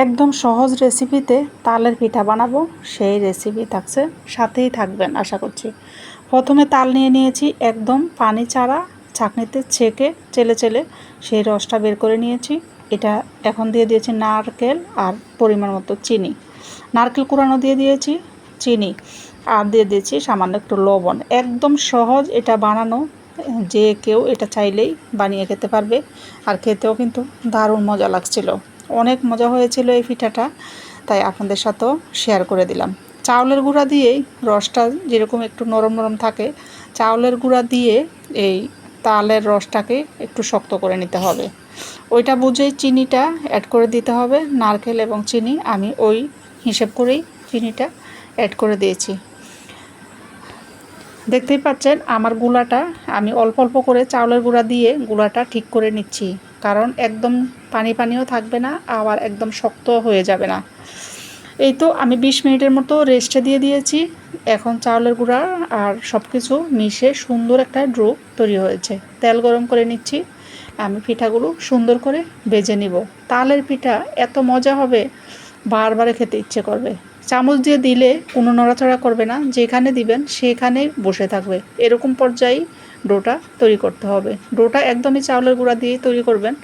একদম সহজ রেসিপিতে তালের পিঠা বানাবো। সেই রেসিপি থাকছে, সাথেই থাকবেন আশা করছি। প্রথমে তাল নিয়ে নিয়েছি একদম পানি ছাড়া ছাঁকনিতে ছেঁকে চেলে চেলে সেই রসটা বের করে নিয়েছি। এটা এখন দিয়ে দিয়েছি নারকেল আর পরিমাণ মতো চিনি। নারকেল কুড়ানো দিয়ে দিয়েছি চিনি আর দিয়ে দিয়েছি সামান্য একটু লবণ। একদম সহজ এটা বানানো, যে কেউ এটা চাইলেই বানিয়ে খেতে পারবে। আর খেতেও কিন্তু দারুণ মজা লাগছিল। অনেক মজা হয়েছিল এই পিঠাটা, তাই আপনাদের সাথেও শেয়ার করে দিলাম। চাউলের গুঁড়া দিয়েই রসটা যেরকম একটু নরম নরম থাকে, চাউলের গুঁড়া দিয়ে এই তালের রসটাকে একটু শক্ত করে নিতে হবে। ওইটা বুঝেই চিনিটা অ্যাড করে দিতে হবে, নারকেল এবং চিনি, আমি ওই হিসেব করেই চিনিটা অ্যাড করে দিয়েছি। দেখতেই পাচ্ছেন, আমার গুলাটা আমি অল্প অল্প করে চাউলের গুঁড়া দিয়ে গুলাটা ঠিক করে নিচ্ছি। কারণ একদম পানি পানিও থাকবে না, আবার একদম শক্ত হয়ে যাবে না। এই তো আমি বিশ মিনিটের মতো রেস্টে দিয়ে দিয়েছি। এখন চাউলের গুঁড়া আর সব কিছু মিশে সুন্দর একটা ড্রো তৈরি হয়েছে। তেল গরম করে নিচ্ছি। আমি পিঠাগুলো সুন্দর করে বেজে নিব। তালের পিঠা এত মজা হবে, বারবারে খেতে ইচ্ছে করবে। চামচ দিয়ে দিলে কোনো নড়াচড়া করবে না। যেখানে দিবেন সেখানেই বসে থাকবে। এরকম পর্যায়ে ডোটা তৈরি করতে হবে। ডোটা একদমই চাউলের গুঁড়া দিয়ে তৈরি করবেন।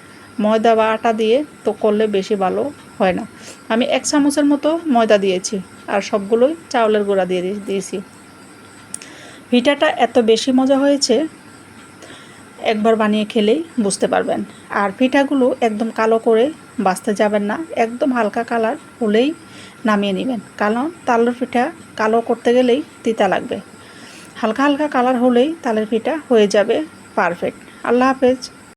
ময়দা বা আটা দিয়ে তো করলে বেশি ভালো হয় না। আমি এক চামচের মতো ময়দা দিয়েছি আর সবগুলোই চাউলের গুঁড়া দিয়ে দিয়েছি। পিঠাটা এত বেশি মজা হয়েছে, একবার বানিয়ে খেলেই বুঝতে পারবেন। আর পিঠাগুলো একদম কালো করে বাঁচতে যাবেন না, একদম হালকা কালার হলেই নামিয়ে নেবেন। কারণ তালের পিঠা কালো করতে গেলেই তিতা লাগবে। হালকা হালকা কালার হলেই তালের পিঠা হয়ে যাবে পারফেক্ট আল্লাহ হাফেজ।